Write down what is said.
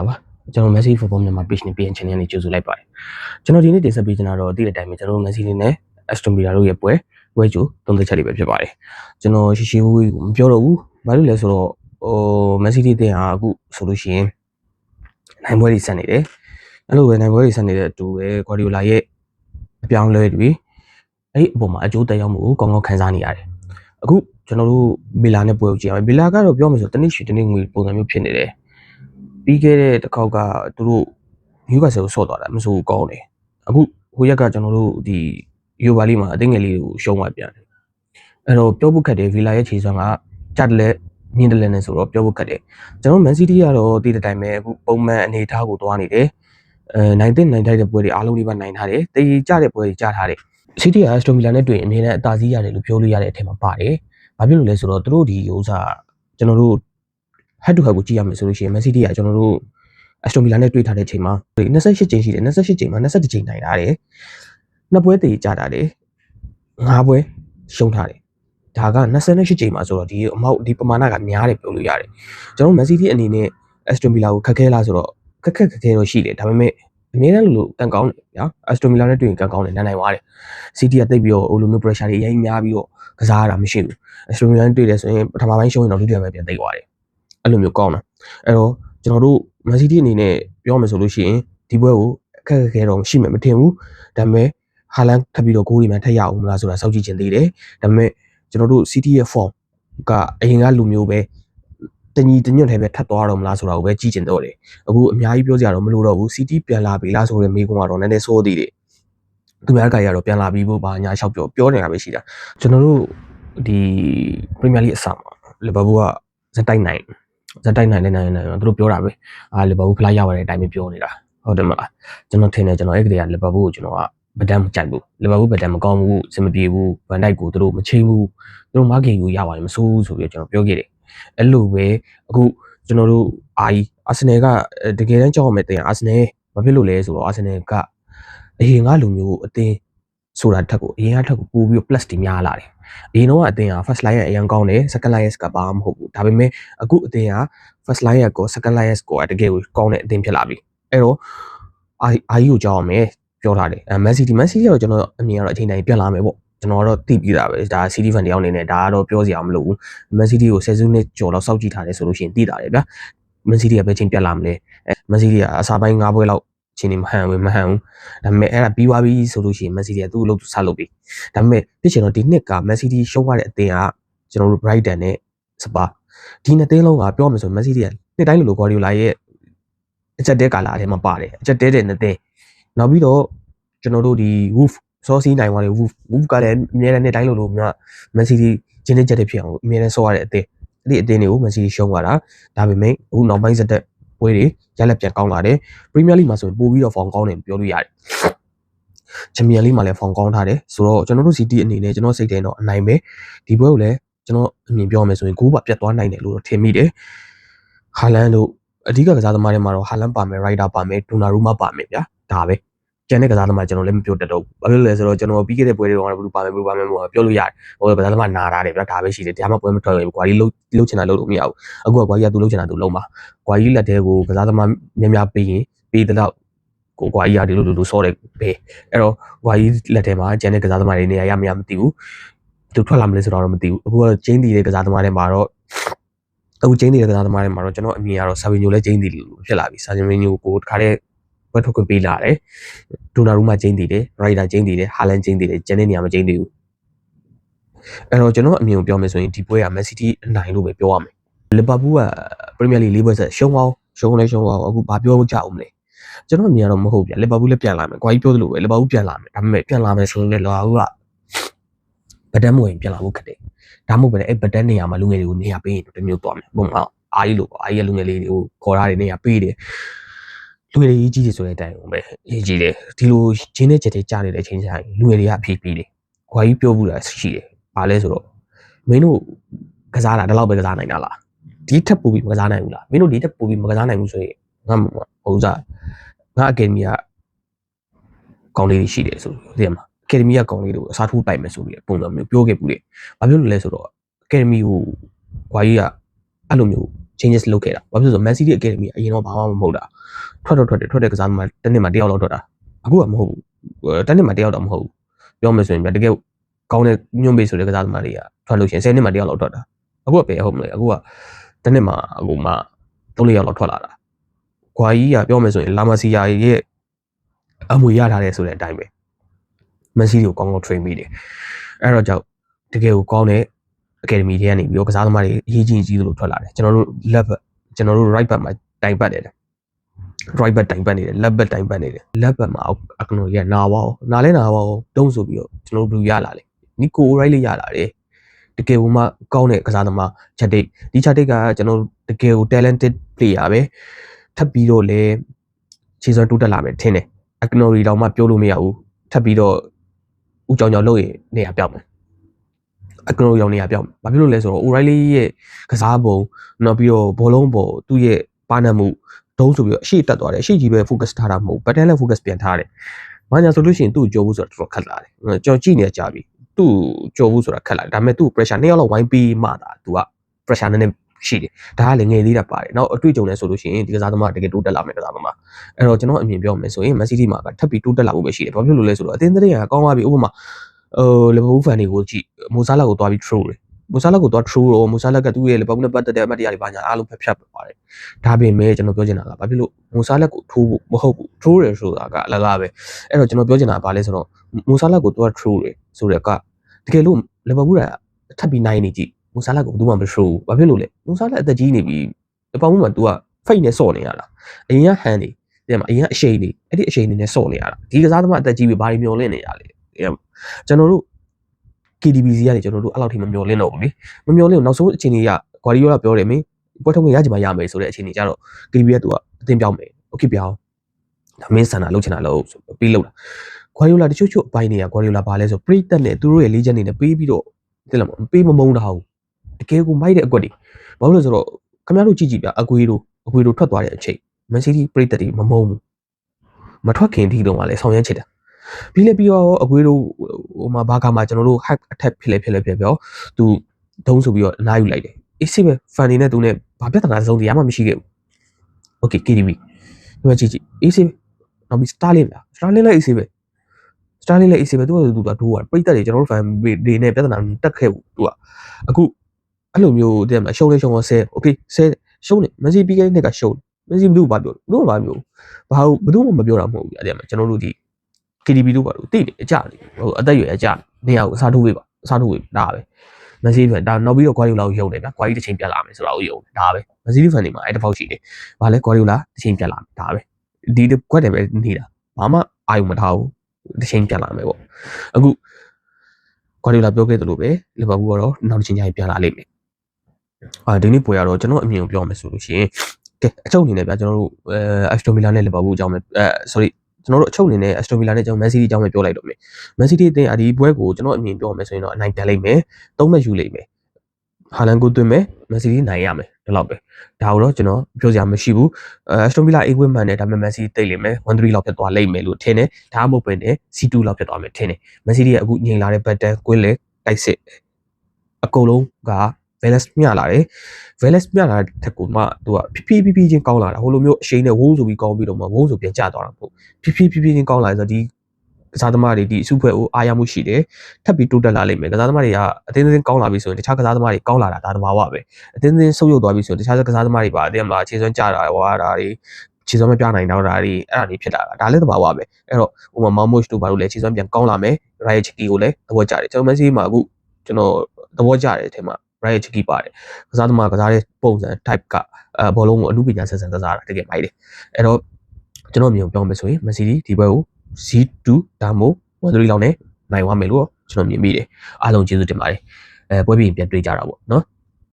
္ဂလာပါကျွန်တော် Messi Football မြန်မာ page နဲ့ PN channel နဲ့ကြိုဆိုလိုက်ပါတယ်ကျွန်တော်ဒီနေ့တင်ဆက်ပေးချင်တာတော့ဒီတဲ့အတိုင်းပဲကျွန်တော် Messi နဲ့ Aston Villa တို့ရဲ့ပွဲပွဲကြိုသုံးသက်ချက်တွေပဲဖြစ်ပါတယ်ကျွန်တော်ရှိရှိဝေးမပြောတော့ဘူးဘာလို့လဲဆိုတော့ဟို Messi တင်ဟာအခုဆိုလို့ရှိရင်နိုင်ပွဲတွေဆက်နေတယ်အဲ့လိုပဲနိုင်ပွဲတွေဆက်နေတဲ့အတူပဲ Guardiola ရဲ့အပြောင်းလဲတွေအဲ့ဒီအပေါ်မှာအကျိုးသက်ရောက်မှုကိုကောင်းကောင်းခံစားနေရတယ်အခုကျွန်တော်တို့ဘီလာနဲ့ပွဲကိုကြည့်ရအောင်ဘီလာကတော့ပြောမယ်ဆိုတနည်းရွှေတနည်းငွေပုံစံမျိုးဖြစ်နေတယ် ပြီးခဲ့တဲ့တစ်ခေါက်ကသူတို့နယူကာဆယ်ကိုဆော့သွားတာမဆိုကောင်းတယ်အခုဟိုရက်ကကျွန်တော်တို့ဒီယူဘာလီမှာအသိငယ်လေးကိုရှုံးသွားပြန်တယ်အဲ့တော့ပြောဖို့ခက်တယ်ဗီလာရဲ့ခြေစွမ်းကကြက်လက်မြင့်တယ်လည်းနဲ့ဆိုတော့ပြောဖို့ခက်တယ်ကျွန်တော်မန်စီးတီးကတော့ဒီတဲ့တိုင်းပဲအခုပုံမှန်အနေအထားကိုသွားနေတယ်အဲနိုင်တဲ့နိုင်ထိုက်တဲ့ပွဲတွေအားလုံးဒီပါနိုင်ထားတယ်တေးကြတဲ့ပွဲတွေကြားထားတယ်စီးတီးကစတိုမီလာနဲ့တွေ့ရင်အမြဲတမ်းအသာစီးရတယ်လို့ပြောလို့ရတဲ့အထက်မှာပါတယ်ဘာဖြစ်လို့လဲဆိုတော့သူတို့ဒီဥစ္စာကျွန်တော်တို့ head to head ကိုကြည့်ရမယ်ဆိုလို့ရှိရင် Man City ကကျွန်တော်တို့ Aston Villa နဲ့တွေ့ထားတဲ့ချိန်မှာ28ချိန်ရှိတယ်28ချိန်မှာ21ချိန်နိုင်ထားတယ်နှစ်ပွဲတည်ကြတာတယ်၅ပွဲရှုံးထားတယ်ဒါက28ချိန်မှာဆိုတော့ဒီအမောက်ဒီပမာဏကများတယ်ပြောလို့ရတယ်ကျွန်တော် Man City အနေနဲ့ Aston Villa ကိုခက်ခဲလားဆိုတော့ခက်ခက်ခက်ခဲတော့ရှိတယ်ဒါပေမဲ့အများနဲ့လို့ကန်ကောင်းတယ်ဗျာ Aston Villa နဲ့တွေ့ရင်ကန်ကောင်းတယ်နိုင်နိုင်သွားတယ် City ကတိတ်ပြီးတော့ဟိုလိုမျိုး pressure တွေအရင်များပြီးတော့ကစားရတာမရှိဘူး Aston Villa နဲ့တွေ့တယ်ဆိုရင်ပထမပိုင်းရှုံးရင်တော့ဒုတိယပိုင်းပြန်တိတ်သွားတယ် အဲ့လိုမျိုးကောင်းတာအဲ့တော့ကျွန်တော်တို့ Man City အနေနဲ့ပြောမယ်ဆိုလို့ရှိရင်ဒီပွဲကိုအခက်အခဲတော့ရှိမှမထင်ဘူးဒါပေမဲ့ဟာလန်ထပ်ပြီးတော့ဂိုးတွေမှထက်ရအောင်မလားဆိုတာစောင့်ကြည့်ခြင်းသေးတယ်ဒါပေမဲ့ကျွန်တော်တို့ City ရဲ့ form ကအရင်ကလူမျိုးပဲတညီတညွတ်ထဲပဲထပ်သွားတော့မလားဆိုတာကိုပဲကြည့်ကျင်တော့တယ်အခုအများကြီးပြောကြရတော့မလို့တော့ဘူး City ပြန်လာပြီလားဆိုတဲ့မေးခွန်းကတော့နည်းနည်းစိုးသေးတယ်သူများကရတော့ပြန်လာပြီးဖို့ပါညာလျှောက်ပြောပြောနေတာပဲရှိတာကျွန်တော်တို့ဒီ Premier League အစမှာလီဗာပူးကဇက်တိုက်နိုင် ဇက်တိုက်နိုင်တဲ့နိုင်နိုင်သူတို့ပြောတာပဲအာလီဗာပူးဖလားရရတဲ့အတိုင်းပဲပြောနေတာဟုတ်တယ်မလားကျွန်တော်ထင်တယ်ကျွန်တော်အဲ့ကလေးကလီဗာပူးကိုကျွန်တော်ကဗဒန်မကြိုက်ဘူးလီဗာပူးဗဒန်မကောင်းဘူးစင်မပြေဘူးဗန်ဒိုက်ကိုသူတို့မချိန်ဘူးသူတို့မာကင်ကိုရပါတယ်မဆိုးဘူးဆိုပြီးကျွန်တော်ပြောခဲ့တယ်အဲ့လိုပဲအခုကျွန်တော်တို့အာီအာဆင်နယ်ကတကယ်တမ်းကြောက်ရမယ်တင်အာဆင်နယ်ဘာဖြစ်လို့လဲဆိုတော့အာဆင်နယ်ကအရင်ကလူမျိုးအတင်း ဆိုတာထက်ကိုအရင်ကထက်ကိုပို့ပြီး plus တွေများလာတယ်အရင်တော့အတင်းက first line ကအရင်ကောင်းတယ် second line ကဘာမှမဟုတ်ဘူးဒါပေမဲ့အခုအတင်းက first line ကို second line ကိုတကယ်ကိုကောင်းတဲ့အတင်းဖြစ်လာပြီအဲ့တော့အာအာကြီးကိုကြောက်အောင်မယ်ပြောထားတယ်အဲ Man City Man City ကတော့ကျွန်တော်အမြင်ကတော့အချိန်တိုင်းပြန်လာမယ်ပေါ့ကျွန်တော်တော့သိပြီးတာပဲဒါ CD fan တယောက်အနေနဲ့ဒါကတော့ပြောစရာမလိုဘူး Man City ကိုဆယ်စုနှစ်ကျော်လောက်စောင့်ကြည့်ထားတယ်ဆိုလို့ရှိရင်သိတာတယ်ဗျာ Man City ကပဲချိန်ပြန်လာမလဲအဲ Man City ကအစားပိုင်း၅ပွဲလောက် ချင်းနေမဟန်ဘူးမဟန်ဘူးဒါပေမဲ့အဲ့ဒါပြီးသွားပြီဆိုလို့ရှိရင် Man City ကသူ့အလုပ်ဆက်လုပ်ပြီဒါပေမဲ့ဖြစ်ချင်တော့ဒီနှစ်က Man City ရှုံးရတဲ့အသင်းကကျွန်တော်တို့ Brighton နဲ့ Spa ဒီနှစ်သင်းလုံးကပြောမယ်ဆို Man City ကနှစ်တိုင်းလိုလို Guardiola ရဲ့အချက်တဲကာလာအထဲမှာပါတယ်အချက်တဲတဲ့နှစ်သင်းနောက်ပြီးတော့ကျွန်တော်တို့ဒီ Wolf စောစီးနိုင်သွားတယ် Wolf Wolf ကလည်းအများနဲ့နှစ်တိုင်းလိုလိုမြ Man City ကျင်းနေချက်တဲ့ဖြစ်အောင်အများနဲ့ဆော့ရတဲ့အသင်းအဲ့ဒီအသင်းတွေကို Man City ရှုံးသွားတာဒါပေမဲ့အခုနောက်ပိုင်းစက်တဲ့ ပွဲတွေရလက်ပြန်ကောင်းလာတယ်ပရီးမီးယားလိမှာဆိုရင်ပို့ပြီးတော့ဖောင်ကောင်းတယ်ပြောလို့ရတယ်ချန်ပီယံလိမှာလည်းဖောင်ကောင်းထားတယ်ဆိုတော့ကျွန်တော်တို့ CT အနေနဲ့ကျွန်တော်စိတ်ထဲတော့အနိုင်ပဲဒီပွဲကိုလည်းကျွန်တော်အမြင်ပြောမယ်ဆိုရင်ဂိုးပါပြတ်သွားနိုင်တယ်လို့တော့ထင်မိတယ်ဟာလန်တို့အဓိကကစားသမားတွေမှာတော့ဟာလန်ပါမယ်ရိုက်တာပါမယ်ဒိုနာရူမာပါမယ်ဗျာဒါပဲ ကျန်တဲ့ကစားသမားကျွန်တော်လည်းမပြောတတ်တော့ဘူး။ဘာဖြစ်လို့လဲဆိုတော့ကျွန်တော်ပြီးခဲ့တဲ့ပွဲတွေကတော့ဘယ်လိုပါမယ်ဘယ်လိုပါမယ်လို့ပြောလို့ရတယ်။ဟိုကစားသမားနာတာတယ်ဗျာဒါပဲရှိတယ်။ဒါမှပွဲမထွက်ဘူး။ကွာကြီးလှုပ်လှုပ်ချင်တာလှုပ်လို့မရဘူး။အခုကကွာကြီးကသူလှုပ်ချင်တာသူလှုပ်မှာ။ကွာကြီးလက်ထဲကိုကစားသမားများများပေးရင်ပေးတဲ့တော့ကိုကွာကြီးကဒီလိုလိုလိုစောတယ်ပဲ။အဲ့တော့ကွာကြီးလက်ထဲမှာကျန်တဲ့ကစားသမားတွေနေရာရမရမသိဘူး။သူထွက်လာမလဲဆိုတော့မသိဘူး။အခုကကျင်းတီတဲ့ကစားသမားတွေမှာတော့အခုကျင်းနေတဲ့ကစားသမားတွေမှာတော့ကျွန်တော်အမြင်ကတော့ဆာဗီညိုလည်းကျင်းတီလို့ဖြစ်လာပြီ။ဆာဗီညိုကိုတခါတည်း ဘွဲထုတ်ခွင့်ပေးလာတယ်ဒိုနာရူမာကျင်းတည်တယ်ရိုက်တာကျင်းတည်တယ်ဟာလန်ကျင်းတည်တယ်ကျန်တဲ့နေရာမှာကျင်းတည်ဘူးအဲ့တော့ကျွန်တော်အမြင်ကိုပြောမယ်ဆိုရင်ဒီပွဲကမန်စီးတီးအနိုင်လို့ပဲပြောရမယ်လီဗာပူးကပရီးမီးယားလိ၄ပွဲဆက်ရှုံးအောင်ရှုံးလဲရှုံးအောင်အခုဘာပြောကြအောင်မလဲကျွန်တော်အမြင်ကတော့မဟုတ်ဗျလီဗာပူးလည်းပြန်လာမယ်။ကွာကြီးပြောသလိုပဲလီဗာပူးပြန်လာမယ်။ဒါပေမဲ့ပြန်လာမယ်ဆိုရင်လည်းလီဗာပူးကဗဒန်မဝင်ပြန်လာဖို့ခက်တယ်။ဒါမှမဟုတ်ပဲအဲ့ဗဒန်နေရာမှာလူငယ်တွေကိုနေရာပေးရင်တမျိုးသွားမယ်။ပုံမှန်အားကြီးလို့ပေါ့အားကြီးလူငယ်လေးတွေကိုခေါ်ထားတယ်နေရာပေးတယ် လူငယ်တွေရေးကြီးတယ်ဆိုတဲ့အတိုင်းပဲရေးကြီးတယ်ဒီလိုဂျင်းနဲ့ချက်တွေကြားနေတဲ့အချိန်ကျရင်လူငယ်တွေကအဖြေပေးတယ်ခွာကြီးပြောဘူးလားရှိတယ်ဘာလဲဆိုတော့မင်းတို့ကစားတာဒီလောက်ပဲကစားနိုင်တာလားဒီထက်ပိုပြီးမကစားနိုင်ဘူးလားမင်းတို့ဒီထက်ပိုပြီးမကစားနိုင်ဘူးဆိုရင်ငါဟိုစားငါအကယ်ဒမီကကောင်းလေးတွေရှိတယ်ဆိုသိရမှာအကယ်ဒမီကကောင်းလေးတွေကိုအစားထိုးပိုင်မယ်ဆိုပြီးပုံစံမျိုးပြောခဲ့ဘူးလေဘာဖြစ်လို့လဲဆိုတော့အကယ်ဒမီကိုခွာကြီးကအဲ့လိုမျိုး changes လုပ်ခဲ့တာဘာဖြစ်လို့လဲဆိုတော့ Man City Academy အရင်တော့ဘာမှမဟုတ်တာထွက်တော့ထွက်တယ်ထွက်တဲ့ကစားသမားတစ်နှစ်မှတစ်ယောက်လောက်ထွက်တာအခုကမဟုတ်ဘူးတစ်နှစ်မှတစ်ယောက်တော့မဟုတ်ဘူးပြောမယ်ဆိုရင်ဗျတကယ်ကောင်းတဲ့ညွန့်ပေးဆိုတဲ့ကစားသမားတွေကထွက်လို့ရှိရင်10နှစ်မှတစ်ယောက်လောက်ထွက်တာအခုကပဲဟုတ်မလဲအခုကတစ်နှစ်မှအခုမှ3-4ယောက်လောက်ထွက်လာတာခွာကြီးကပြောမယ်ဆိုရင်လာမစီယာရဲ့အမွေရထားတယ်ဆိုတဲ့အတိုင်းပဲမက်ဆီကိုကောင်းကောင်း train မိတယ်အဲ့တော့ကြောင့်တကယ်ကိုကောင်းတဲ့ academy တွေကနေပြီးတော့ကစားသမားတွေအရေးကြီးကြီးလို့ထွက်လာတယ်ကျွန်တော်တို့ left back ကျွန်တော်တို့ right back မှာတိုင်ပတ်နေတယ် right back တိုင်ပတ်နေတယ် left back တိုင်ပတ်နေတယ် left back မှာအကနိုကြီးကနာပါအောင်နာလဲနာပါအောင်တုံးဆိုပြီးတော့ကျွန်တော်တို့ဘယ်လိုရလာလဲနီကို right လေးရလာတယ်တကယ်ကိုမှကောင်းတဲ့ကစားသမားချက်တိတ်ဒီချက်တိတ်ကကျွန်တော်တကယ်ကို talented player ပဲထပ်ပြီးတော့လေခြေစွမ်းတိုးတက်လာမယ်ထင်တယ်အကနိုရီတောင်မှပြောလို့မရဘူးထပ်ပြီးတော့ဦးကြောင်ကြောင်လုပ်ရင်နေရာပြောက်မယ် အကနိုရောင်နေရာပြောက်ဘာဖြစ်လို့လဲဆိုတော့ O'Reilly ရဲ့ကစားပုံနောက်ပြီးတော့ဘောလုံးပေါ်သူ့ရဲ့ပါနတ်မှုဒုံးဆိုပြီးတော့အရှိတက်သွားတယ်အရှိကြီးပဲ focus ထားတာမဟုတ်ဘတ်တန်လည်း focus ပြန်ထားတယ်။ဘာညာဆိုလို့ရှိရင်သူ့ကြော်ဘူးဆိုတော့တော်တော်ခက်လာတယ်။ကြော်ကြည့်နေကြပြီ။သူ့ကြော်ဘူးဆိုတာခက်လာတယ်။ဒါပေမဲ့သူ့ pressure နှစ်ယောက်လောက်ဝိုင်းပြီးမှသာသူက pressure နည်းနည်းရှိတယ်။ဒါကလည်းငယ်သေးတာပါတယ်။နောက်အတွေ့အကြုံနဲ့ဆိုလို့ရှိရင်ဒီကစားသမားတကယ်တိုးတက်လာမယ်ကစားသမား။အဲ့တော့ကျွန်တော်အမြင်ပြောမယ်ဆိုရင် Man City မှာကထပ်ပြီးတိုးတက်လာဖို့ပဲရှိတယ်။ဘာဖြစ်လို့လဲဆိုတော့အသင်းတွေကကောင်းသွားပြီဥပမာ ဟိုလီဗာပူးဖန်တွေကိုကြည့်မိုဆာလာကိုသွားပြီး throw တယ်။မိုဆာလာကိုသွား throw တော့မိုဆာလာကသူ့ရဲ့လီဗာပူးနဲ့ပတ်သက်တဲ့အမှတ်တရတွေဘာညာအားလုံးဖက်ဖျက်ပါတယ်။ဒါပေမဲ့ကျွန်တော်ပြောချင်တာကဘာဖြစ်လို့မိုဆာလက်ကိုထိုးဖို့မဟုတ်ဘူး။ throw တယ်ဆိုတာကအလကားပဲ။အဲ့တော့ကျွန်တော်ပြောချင်တာကဘာလဲဆိုတော့မိုဆာလက်ကိုသွား throw တယ်ဆိုတဲ့ကတကယ်လို့လီဗာပူးကထပ်ပြီးနိုင်နေကြည့်မိုဆာလက်ကိုဘယ်သူမှမ throw ဘူး။ဘာဖြစ်လို့လဲ။မိုဆာလက်အသက်ကြီးနေပြီ။လီဗာပူးမှာ तू က fake နဲ့စော့နေရတာ။အရင်ကဟန်နေတဲ့မှာအရင်ကအရှိန်နေအဲ့ဒီအရှိန်နေနဲ့စော့နေရတာ။ဒီကစားသမားအသက်ကြီးပြီဘာတွေမျောလင့်နေရလဲ။ ကျွန်တော်တို့ KDBC ကနေကျွန်တော်တို့အဲ့လောက်ထိမမျောလင့်တော့ဘူးလေမမျောလင့်နောက်ဆုံးအခြေအနေကဂွာဒီယိုလာပြောတယ်မင်းပွဲထုတ်ဝင်ရကြမှာရမယ်ဆိုတဲ့အခြေအနေကြတော့ KDB ကသူကအသင်းပြောင်းမယ်โอเคပြောင်းဒါမင်းဆန္ဒလုပ်ချင်တာလို့ပြီးလို့တာဂွာဒီယိုလာတချို့ချို့အပိုင်းတွေကဂွာဒီယိုလာဘာလဲဆိုပရိသတ်နဲ့သူတို့ရဲ့လေးချက်နေနဲ့ပေးပြီးတော့သိလားမပေးမမုန်းတာဟုတ်တကယ်ကိုမိုက်တဲ့အကွက်တွေဘာလို့လဲဆိုတော့ခင်ဗျားတို့ကြည့်ကြည့်ပြအကွေးတို့အကွေးတို့ထွက်သွားတဲ့အချိန်မန်စီးတီးပရိသတ်တွေမမုန်းဘူးမထွက်ခင်ဒီတော့ကလည်းဆောင်ရမ်းချစ်တာ ပြီးလဲပြီးတော့အကွေးတို့ဟိုမှာဘာကမှကျွန်တော်တို့ hack attack ဖြစ်လဲဖြစ်လဲဖြစ်ပြောသူဒုံးဆိုပြီးတော့အနားယူလိုက်တယ်အေးစစ်ပဲ fan နေနဲ့သူနဲ့ဘာပြဿနာတစ်စုံတရားမှမရှိခဲ့ဘူး okay KDB ဒီမှာကြည့်ကြည့်အေးစစ်ပဲနောက်ပြီး Starlink လား Starlink လည်းအေးစစ်ပဲ Starlink လည်းအေးစစ်ပဲသူကသူကဒိုးတာပြိတက်တွေကျွန်တော်တို့ fan တွေနဲ့ပြဿနာတက်ခဲ့ဘူးသူကအခုအဲ့လိုမျိုးတဲ့မှာရှုံးလေးရှုံးတော့ဆဲ okay ဆဲရှုံးနေမစီပြီးခဲ့တဲ့နှစ်ကရှုံးမစီဘလို့ဘာပြောလို့ဘာပြောဘာဘယ်သူမှမပြောတာမဟုတ်ဘူးအဲ့ဒီမှာကျွန်တော်တို့ဒီ KDB တို့ပါလို့တိတယ်အကြတယ်ဟိုအသက်အရွယ်အကြနေရာကိုအစားထိုးပေးပါအစားထိုးပေးဒါပဲမက်ဆီဖန်ဒါနောက်ပြီးတော့ Guardiola ကိုယုံတယ်ဗျာ Guardiola တစ်ချိန်ပြတ်လာမယ်ဆိုတာကိုယုံတယ်ဒါပဲမက်ဆီဖန်တွေမှာအဲ့တစ်ပေါက်ရှိတယ်ဘာလဲ Guardiola တစ်ချိန်ပြတ်လာမယ်ဒါပဲဒီကွက်တယ်ပဲနေတာဘာမှအာရုံမထားဘူးတစ်ချိန်ပြတ်လာမယ်ပေါ့အခု Guardiola ပြောခဲ့သလိုပဲလီဗာပူးကတော့နောက်တစ်ချိန်ကျရင်ပြန်လာလိမ့်မယ်အာဒီနေ့ပွဲရတော့ကျွန်တော်အမြင်ကိုပြောမယ်ဆိုလို့ရှိရင်ကဲအချုပ်အနေနဲ့ဗျာကျွန်တော်တို့အဲ Aston Villa နဲ့လီဗာပူးအကြောင်းပဲအဲ sorry ကျွန်တော်တို့အချုပ်အနေနဲ့ Aston Villa နဲ့ကျွန်တော် Man City အကြောင်းပဲပြောလိုက်တော့မယ် Man City အသင်းအဒီပွဲကိုကျွန်တော်အမြင်ပြောမယ်ဆိုရင်တော့အနိုင်ပြန်လိမ့်မယ်သုံးမှတ်ယူလိမ့်မယ်ဟာလန်ကိုသွင်းမယ် Man City နိုင်ရမယ်ဒီလောက်ပဲဒါတော့ကျွန်တော်ပြောစရာမရှိဘူးအဲ Aston Villa အိတ်ဝင်းမှန်တယ်ဒါပေမဲ့ Man City တိတ်လိမ့်မယ်1-3လောက်ဖြစ်သွားလိမ့်မယ်လို့ထင်တယ်ဒါမှမဟုတ်ပဲနဲ့ C2 လောက်ဖြစ်သွားမယ်ထင်တယ် Man City ရဲ့အခုငြိမ်လာတဲ့ pattern ကွင်းလေတိုက်စစ်အကုန်လုံးက Velas မျှလာတယ် Velas မျှလာတဲ့ထက်ကိုမှသူကဖြည်းဖြည်းဖြည်းချင်းကောင်းလာတာဟိုလိုမျိုးအရှိန်နဲ့ဝုန်းဆိုပြီးကောင်းပြီးတော့မှဝုန်းဆိုပြန်ကျသွားတာမဟုတ်ဖြည်းဖြည်းဖြည်းဖြည်းချင်းကောင်းလာဆိုတော့ဒီကစားသမားတွေဒီအစုဖွဲ့ကိုအားရမှုရှိတယ်ထပ်ပြီးတိုးတက်လာလိမ့်မယ်ကစားသမားတွေကအတင်းတင်းကောင်းလာပြီဆိုရင်တခြားကစားသမားတွေကောင်းလာတာဒါသဘာဝပဲအတင်းတင်းဆုပ်ယုပ်သွားပြီဆိုရင်တခြားကစားသမားတွေပါအတင်းမလားခြေစွမ်းကျတာဟွာတာတွေခြေစွမ်းမပြနိုင်တော့တာတွေအဲ့ဒါတွေဖြစ်လာတာဒါလည်းသဘာဝပဲအဲ့တော့ဟိုမှာမောင်မုတ်တို့ဘာလို့လဲခြေစွမ်းပြန်ကောင်းလာမယ်ရိုက်ချီကီကိုလည်းသဘောကျတယ်ကျွန်တော်မက်ဆီမှာအခုကျွန်တော်သဘောကျတယ်အထင်မှာ right ချီကီပါတယ်ကစားသမားကစားတဲ့ပုံစံ type ကအဲဘောလုံးကိုအမှုပညာဆက်ဆံကစားတာတကယ်မိုက်တယ်အဲ့တော့ကျွန်တော်မျိုးပြောမယ်ဆိုရင် Man City ဒီဘက်ကို Z2 ဒါမှမဟုတ်1-3လောက်နဲ့နိုင်သွားမယ်လို့ကျွန်တော်မြင်မိတယ်အားလုံးကျေးဇူးတင်ပါတယ်အဲပွဲပြီးရင်ပြန်တွေ့ကြတာပေါ့နော်